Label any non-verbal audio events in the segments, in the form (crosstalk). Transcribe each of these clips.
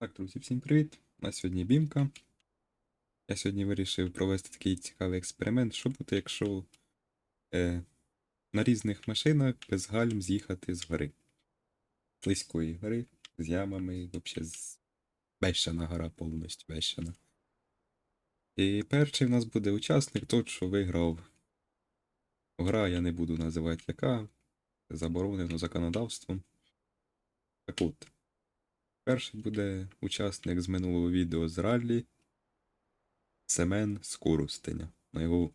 Так, друзі, всім привіт! На сьогодні бімка. Я сьогодні вирішив провести такий цікавий експеримент, що буде, якщо е, на різних машинах без гальм з'їхати з гори. З Слизької гори, з ямами, взагалі з бещана гора повністю бещана. І перший в нас буде учасник, той, що виграв. Гра я не буду називати яка, заборонено законодавством. Так от. Перший буде учасник з минулого відео з раллі Семен з Коростеня. На його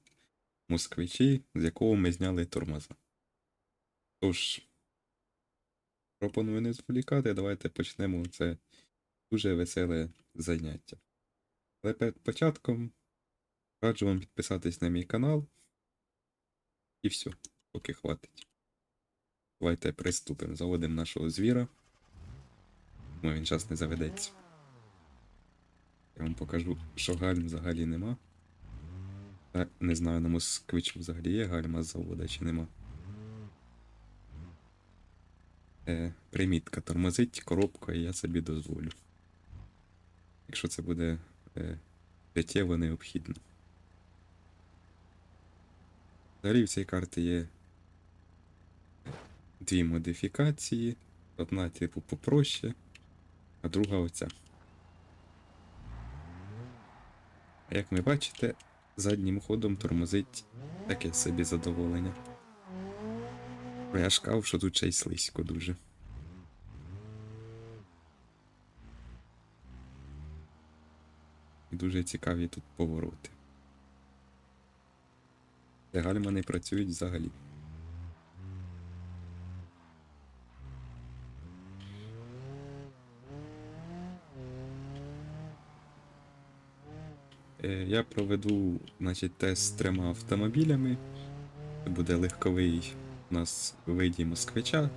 москвичі, з якого ми зняли тормоза. Тож, пропоную не зволікати, давайте почнемо це дуже веселе заняття. Але перед початком раджу вам підписатись на мій канал. І все, поки хватить. Давайте приступимо. Заводимо нашого звіра. Думаю, він час не заведеться. Я вам покажу, що гальм взагалі нема. Та не знаю, на москвичу взагалі є гальма з завода чи нема. Е, примітка тормозить коробка, і я собі дозволю. Якщо це буде е, життєво необхідно. Взагалі в цій карті є дві модифікації. Одна, типу, попроще, а друга оця. А як ви бачите, заднім ходом тормозить таке собі задоволення. Бо я ж казав, що тут ще й слизько дуже. І дуже цікаві тут повороти. Де гальма не працюють взагалі. Я проведу значить, тест з трьома автомобілями. Це буде легковий у нас виді москвича,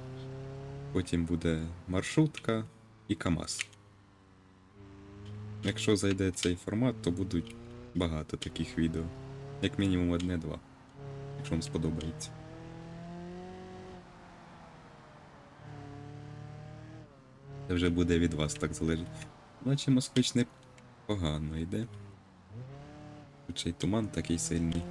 потім буде маршрутка і КАМАЗ. Якщо зайде цей формат, то будуть багато таких відео. Як мінімум одне-два, якщо вам сподобається. Це вже буде від вас так залежить. Наче москвич не погано йде. Тут ще й туман такий сильний.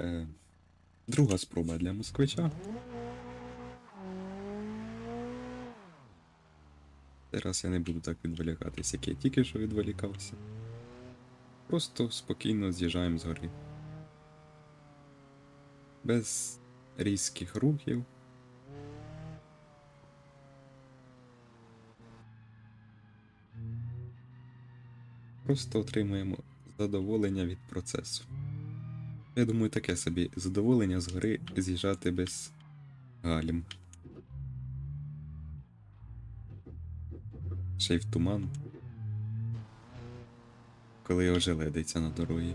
Е, друга спроба для москвича. Зараз я не буду так відволікатись, як я тільки що відволікався. Просто спокійно з'їжджаємо з гори. Без різких рухів. Просто отримуємо задоволення від процесу. Я думаю, таке собі задоволення з гори з'їжджати без галім. Ще й в туман. Коли ожеледиться на дорогі.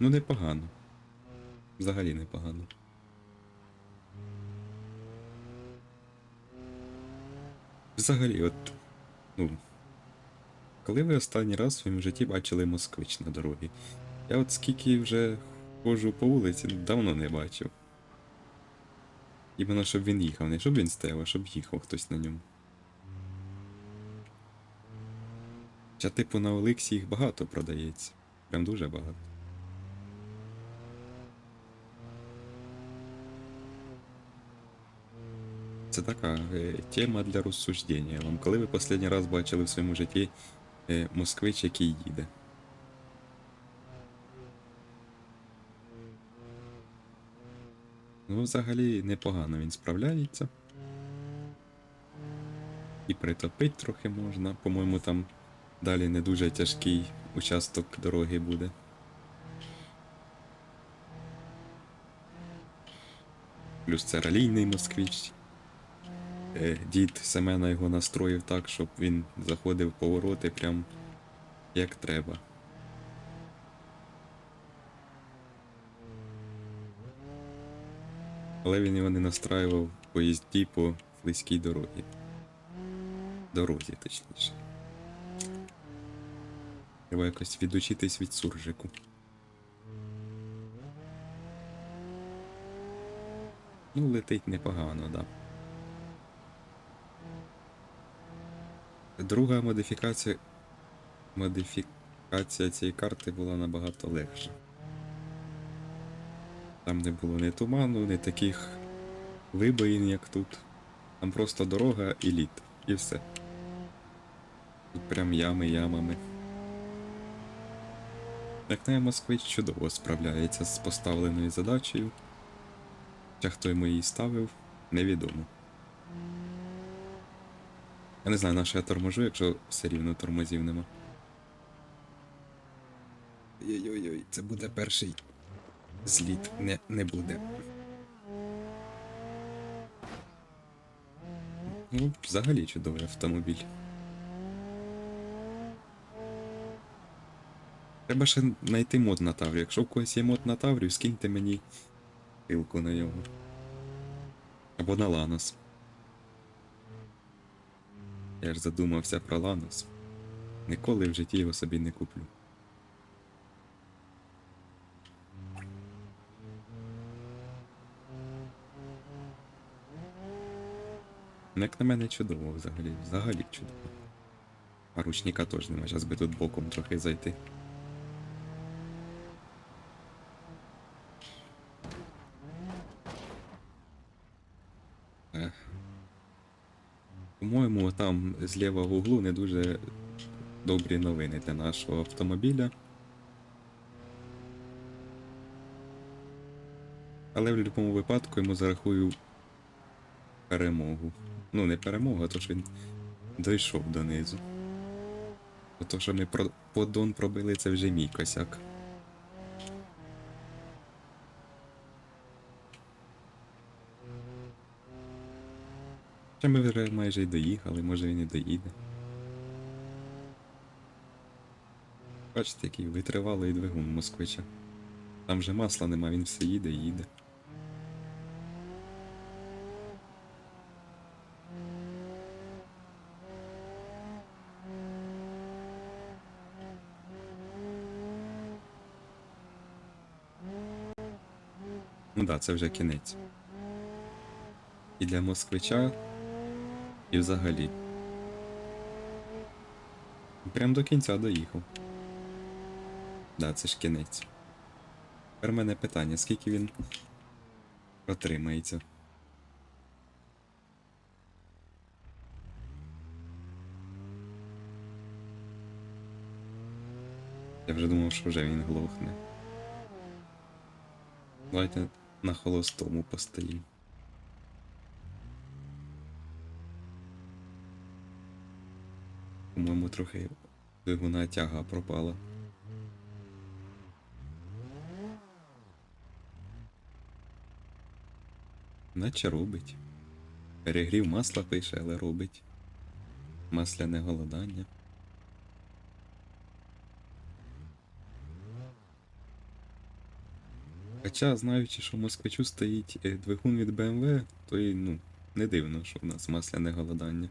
Ну, непогано. Взагалі непогано. Взагалі, от. Ну. Коли ви останній раз в своєму житті бачили москвич на дорогі? Я от скільки вже ходжу по вулиці, давно не бачив. Іменно щоб він їхав, не щоб він стояв, а щоб їхав хтось на ньому. Хоча, типу, на Олексі їх багато продається. Прям дуже багато. Це така е, тема для розсуждення вам. Коли ви останній раз бачили в своєму житті е, москвич, який їде? Ну, взагалі непогано він справляється. І притопить трохи можна. По-моєму, там далі не дуже тяжкий участок дороги буде. Плюс це ралійний москвич. Е, Дід Семена його настроїв так, щоб він заходив повороти прям як треба. Але він його не настраював в поїзді по слизькій дорогі. Дорозі, точніше. Треба якось відучитись від суржику. Ну, летить непогано, да. Друга модифікація. Модифікація цієї карти була набагато легша. Там не було ні туману, ні таких вибоїн, як тут. Там просто дорога і лід. І все. Тут прям ями ямами. Як на москвич чудово справляється з поставленою задачею. Хоча хто йому її ставив, невідомо. Я не знаю, на що я торможу, якщо все рівно тормозів нема. Ой-ой-ой, це буде перший зліт. Не, не буде. Ну, взагалі чудовий автомобіль. Треба ще знайти мод на Таврію. Якщо в когось є мод на Таврію, скиньте мені ссылку на нього. Або на Ланос. Я ж задумався про Ланос. Ніколи в житті його собі не куплю. Як на мене чудово взагалі. Взагалі чудово. А ручника теж нема, зараз би тут боком трохи зайти. Ех. З лівого углу не дуже добрі новини для нашого автомобіля. Але в будь-якому випадку йому зарахую перемогу. Ну, не перемогу, а то що він дійшов донизу. Бо То, що ми про... подон пробили, це вже мій косяк. Ще ми вже майже й доїхали, може він і доїде. Бачите, який витривалий двигун москвича. Там же масла нема, він все їде і їде. Ну да, це вже кінець. І для москвича, і взагалі. Прям до кінця доїхав. Да, це ж кінець. Тепер мене питання, скільки він протримається. Я вже думав, що вже він глохне. Давайте на холостому постоїм. Трохи двигуна тяга пропала. Наче робить. Перегрів масла пише, але робить. Масляне голодання. Хоча, знаючи, що в москвичу стоїть е, двигун від BMW, то і ну, не дивно, що в нас масляне голодання.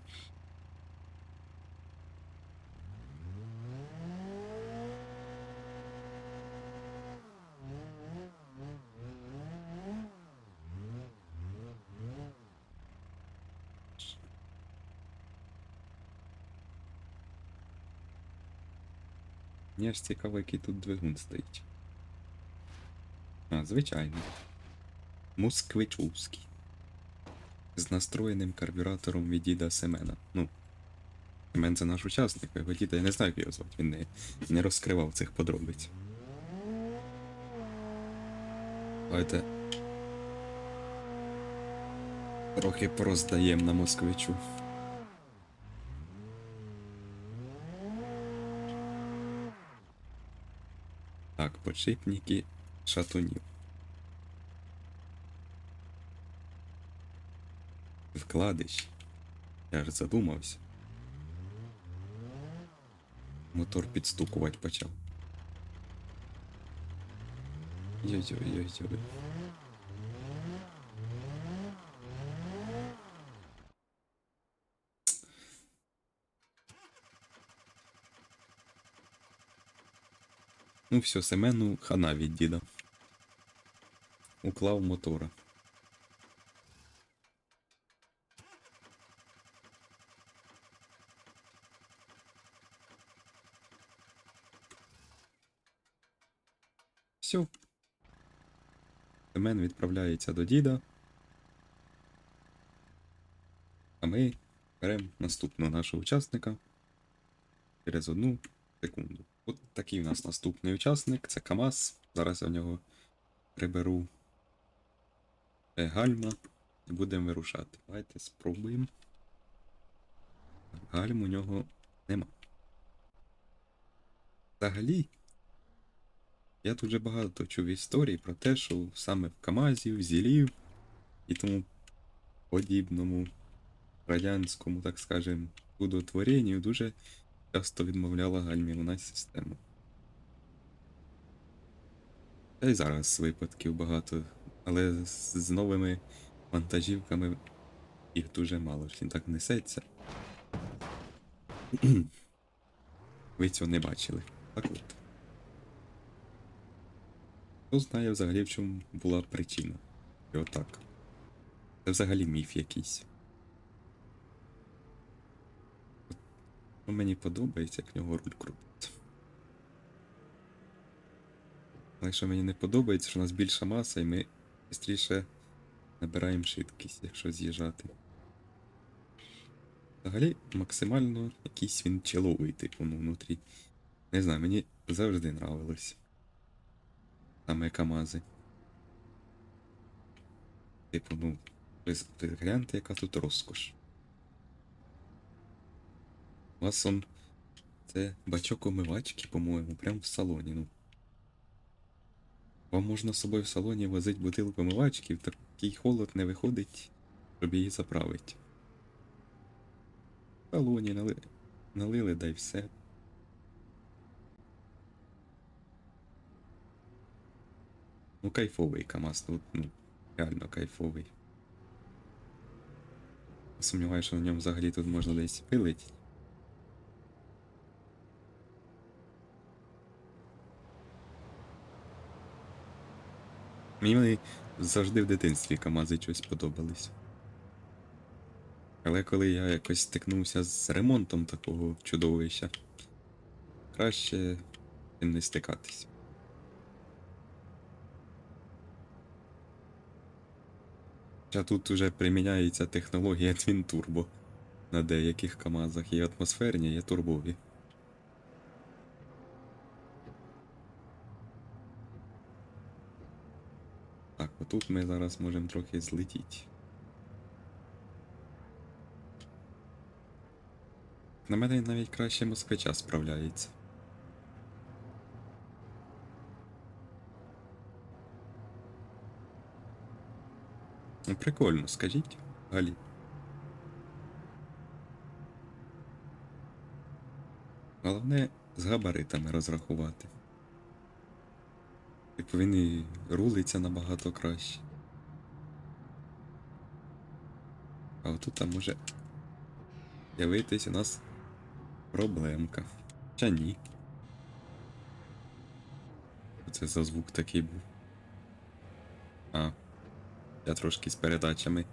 Мені ж цікаво, який тут двигун стоїть. А, звичайно. Москвичовський. З настроєним карбюратором від діда Семена. Ну. Семен це наш учасник, його діда я не знаю, як його звати, він не, не розкривав цих подробиць. Давайте. Трохи пороздаємо на москвичу. Так, подшипники шатунів. Вкладиш. Я ж задумався. Мотор підстукувати почав. Йой-йой-йой-йой. Ну все, Семену хана від діда. Уклав мотора. Все. Семен відправляється до діда. А ми беремо наступного нашого учасника через одну секунду. От такий у нас наступний учасник це КАМАЗ. Зараз я в нього приберу гальма і будемо вирушати. Давайте спробуємо. Гальм у нього нема. Взагалі, я дуже багато чув історій про те, що саме в КАМАЗі, в Зілів і тому подібному радянському, так скажем, чудотворенню дуже часто відмовляла гальмівна система. Та й зараз випадків багато, але з, новими вантажівками їх дуже мало, він так несеться. (clears throat) Ви цього не бачили. Так от. Хто знає взагалі, в чому була причина? І отак. Це взагалі міф якийсь. Ну, мені подобається, як в нього руль крутиться. Але що мені не подобається, що у нас більша маса і ми швидше набираємо швидкість, якщо з'їжджати. Взагалі, максимально якийсь він чоловий, типу, ну, внутрі. Не знаю, мені завжди нравилось. Саме КАМАЗи. Типу, ну, ви гляньте, яка тут розкош. У вас он це бачок умивачки, по-моєму, прямо в салоні. Ну. Вам можна з собою в салоні возити бутилку умивачки, в такий холод не виходить, щоб її заправити. В салоні нали... налили, да й все. Ну, кайфовий КАМАЗ, тут, ну, реально кайфовий. Сумніваюся, що на ньому взагалі тут можна десь пилить. Мені завжди в дитинстві КАМАЗи щось подобались. Але коли я якось стикнувся з ремонтом такого чудовища, краще не стикатись. Хоча тут уже приміняється технологія (laughs) Twin Turbo на деяких КАМАЗах. Є атмосферні, є турбові. Отут ми зараз можемо трохи злетіти. На мене навіть краще москвича справляється. Ну, прикольно, скажіть, Галі. Головне з габаритами розрахувати. Типу він і рулиться набагато краще. А отут там може з'явитись у нас проблемка. Чи ні? Це за звук такий був? А, я трошки з передачами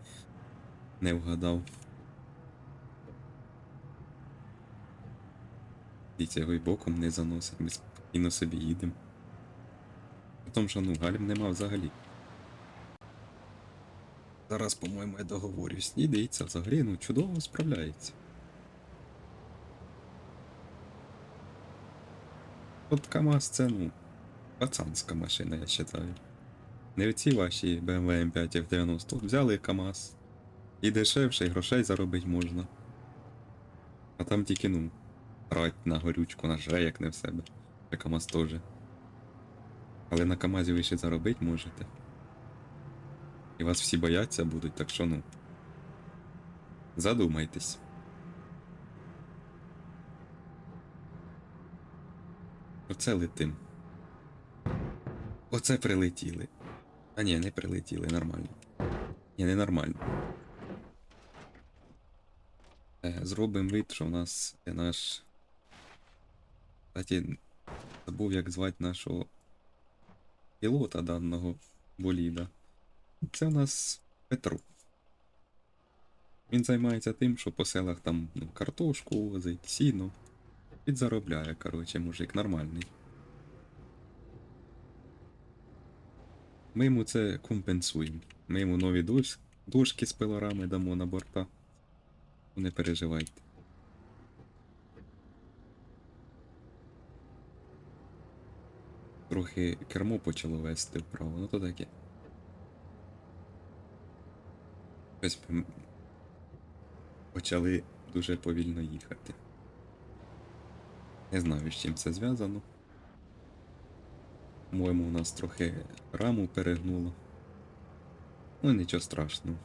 не вгадав. Дивіться, його й боком не заносить, ми спокійно собі їдемо. Тому, що ну, нема взагалі. Зараз, по-моєму, я договорюсь. Ні, дивіться, взагалі, ну чудово справляється. От КАМАЗ це, ну, пацанська машина, я вважаю. Не оці ваші BMW M5 F90. Взяли КАМАЗ. І дешевше, і грошей заробити можна. А там тільки, ну, трать на горючку, на жре, як не в себе. Це КАМАЗ теж. Але на КАМАЗі ви ще заробити можете. І вас всі бояться будуть, так що ну. Задумайтесь. Оце летим. Оце прилетіли. А ні, не прилетіли, нормально. Ні, не нормально. Е, Зробимо вид, що в нас є наш. Кстати, Забув, як звати нашого пілота даного боліда. Це у нас Петро. Він займається тим, що по селах там ну, картошку возить, сіно. Підзаробляє, коротше, мужик нормальний. Ми йому це компенсуємо. Ми йому нові дошки, з пилорами дамо на борта. Не переживайте. Трохи кермо почало вести вправо, ну то таке. Ось почали дуже повільно їхати. Не знаю, з чим це зв'язано. По-моєму, у нас трохи раму перегнуло. Ну, нічого страшного.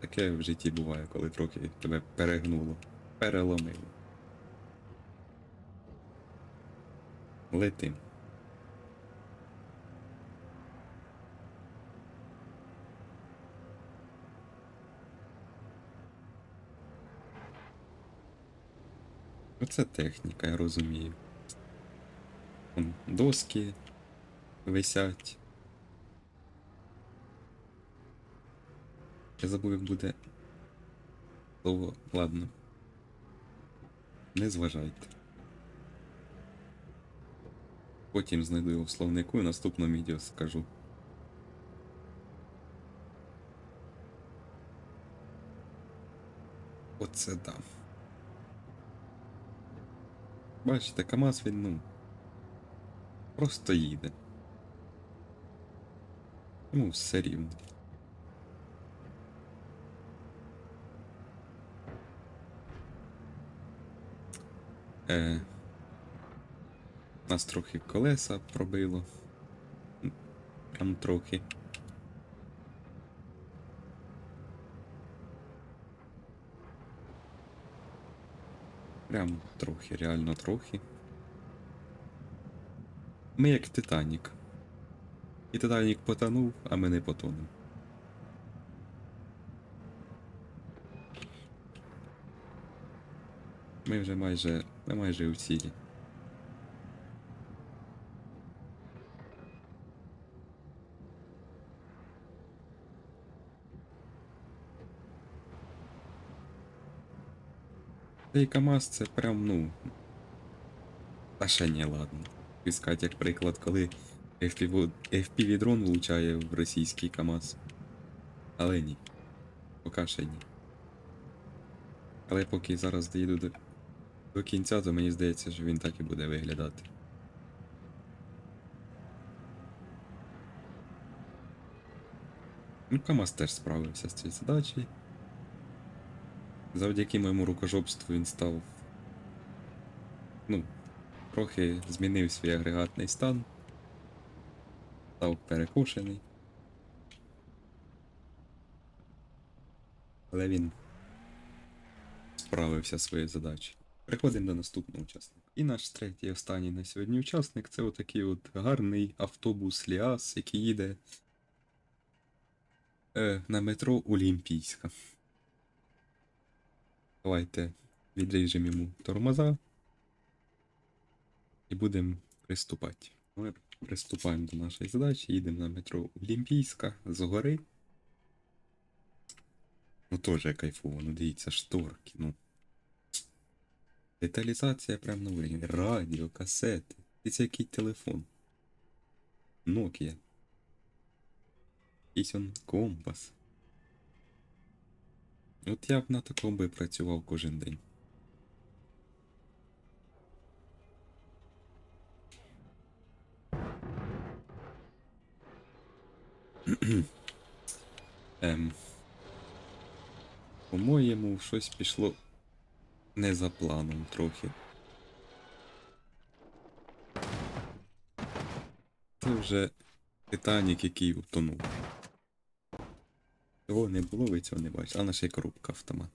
Таке в житті буває, коли трохи тебе перегнуло, переломило. Летим. Оце техніка, я розумію. Вон доски висять. Я забув, як буде слово. Ладно. Не зважайте. Потім знайду його в словнику і в наступному відео скажу. Оце да. Бачите, КАМАЗ він, ну. Просто їде. Йому все рівно. Е, нас трохи колеса пробило. Прям трохи. Прям трохи, реально трохи. Ми як Титанік. І Титанік потонув, а ми не потонемо. Ми вже майже. Ми майже у цілі. Цей КАМАЗ це прям, ну. Та ще ні, ладно. Іскать, як приклад, коли FPV FPV-дрон влучає в російський КАМАЗ. Але ні. Поки ще ні. Але поки зараз доїду до, до кінця, то мені здається, що він так і буде виглядати. Ну, КАМАЗ теж справився з цією задачею. Завдяки моєму рукожопству він став. Ну, трохи змінив свій агрегатний стан. Став перекошений. Але він справився своєю задачею. Переходимо до наступного учасника. І наш третій останній на сьогодні учасник це отакий от гарний автобус Ліас, який їде е, на метро Олімпійська. Давайте відріжемо йому тормоза і будемо приступати. Ми приступаємо до нашої задачі, їдемо на метро Олімпійська згори. Ну теж кайфово, ну дивіться, шторки, ну. Деталізація прям на уровні. Радіо, касети. Дивіться, який телефон. Nokia. Якийсь компас. От я б на такому би працював кожен день. (clears throat) ем. По-моєму, щось пішло не за планом трохи. Це вже Титанік, який утонув. Цього не було, ви цього не бачите. А й коробка автомат.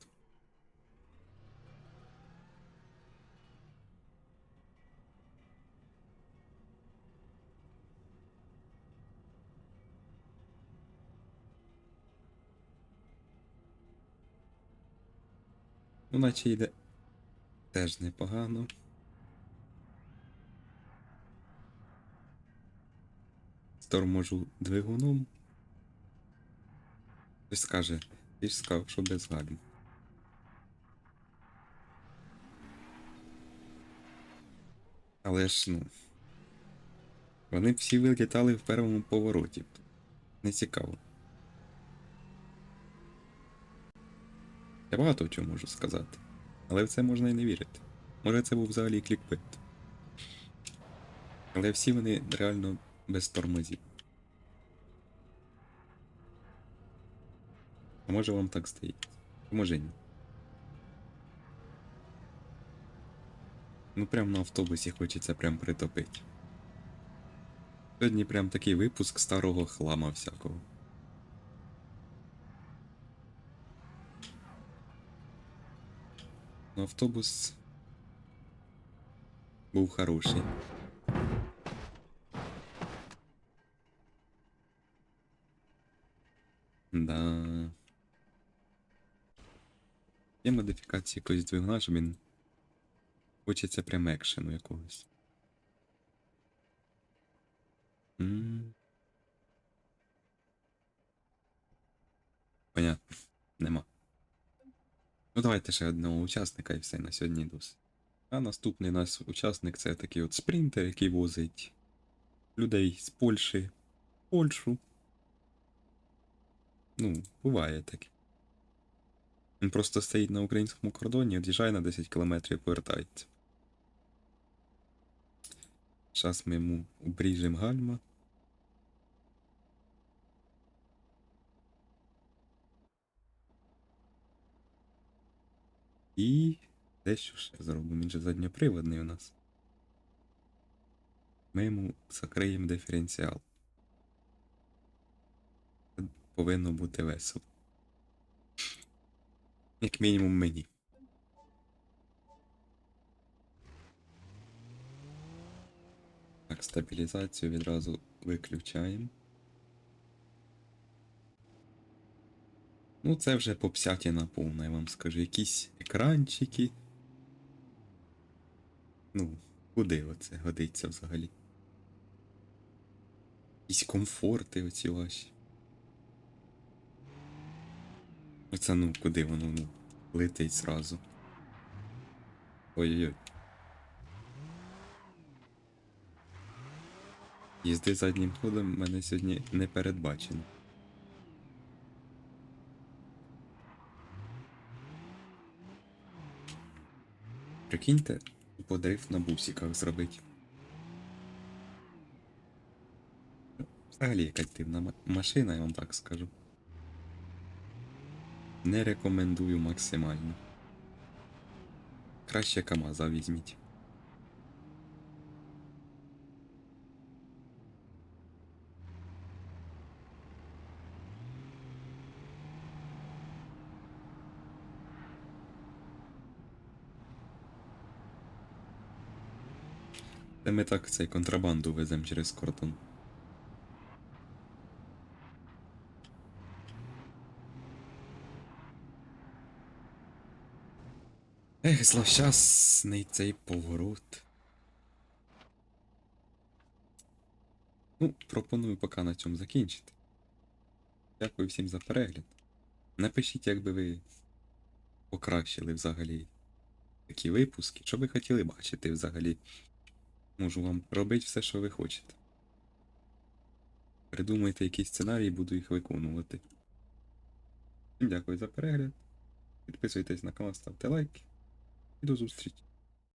Ну, наче йде теж непогано. Торможу двигуном. Хтось скаже, ти ж сказав, що без гальм. Але ж ну. Вони всі вилітали в першому повороті. Не цікаво. Я багато чому можу сказати. Але в це можна і не вірити. Може це був взагалі клікбит. Але всі вони реально без тормозів. А може вам так? А може ні. Ну прям на автобусі хочеться прям притопити. Сьогодні прям такий випуск старого хлама всякого. Ну, автобус був хороший. Да. Є модифікації якоїсь двигуна, щоб він хочеться прям екшену якогось. М. Понятно. Нема. Ну давайте ще одного учасника і все на сьогодні досить. А наступний у нас учасник це такий от спринтер, який возить людей з Польщі в Польщу. Ну, буває таке. Він просто стоїть на українському кордоні, від'їжджає на 10 кілометрів і повертається. Зараз ми йому обріжемо гальма. І дещо ще зробимо. Він же задньоприводний у нас. Ми йому закриємо диференціал. Повинно бути весело. Як мінімум мені. Так, стабілізацію відразу виключаємо. Ну, це вже попсятіна повна, я вам скажу. Якісь екранчики. Ну, куди оце годиться взагалі? Якісь комфорти оці ваші. Оце ну, куди воно ну, летить зразу. Ой-ой-ой. Їзди заднім ходом мене сьогодні не передбачено. Прикиньте, подрив на бусиках зробити. Взагалі якась дивна машина, я вам так скажу. Не рекомендую максимально. Краще КАМАЗа візьміть. Та ми так цей контрабанду веземо через кордон. Ех, злощасний цей поворот. Ну, пропоную поки на цьому закінчити. Дякую всім за перегляд. Напишіть, як би ви покращили взагалі такі випуски, що ви хотіли бачити взагалі. Можу вам робити все, що ви хочете. Придумайте якісь сценарії, буду їх виконувати. Всім дякую за перегляд. Підписуйтесь на канал, ставте лайки. І до зустрічі.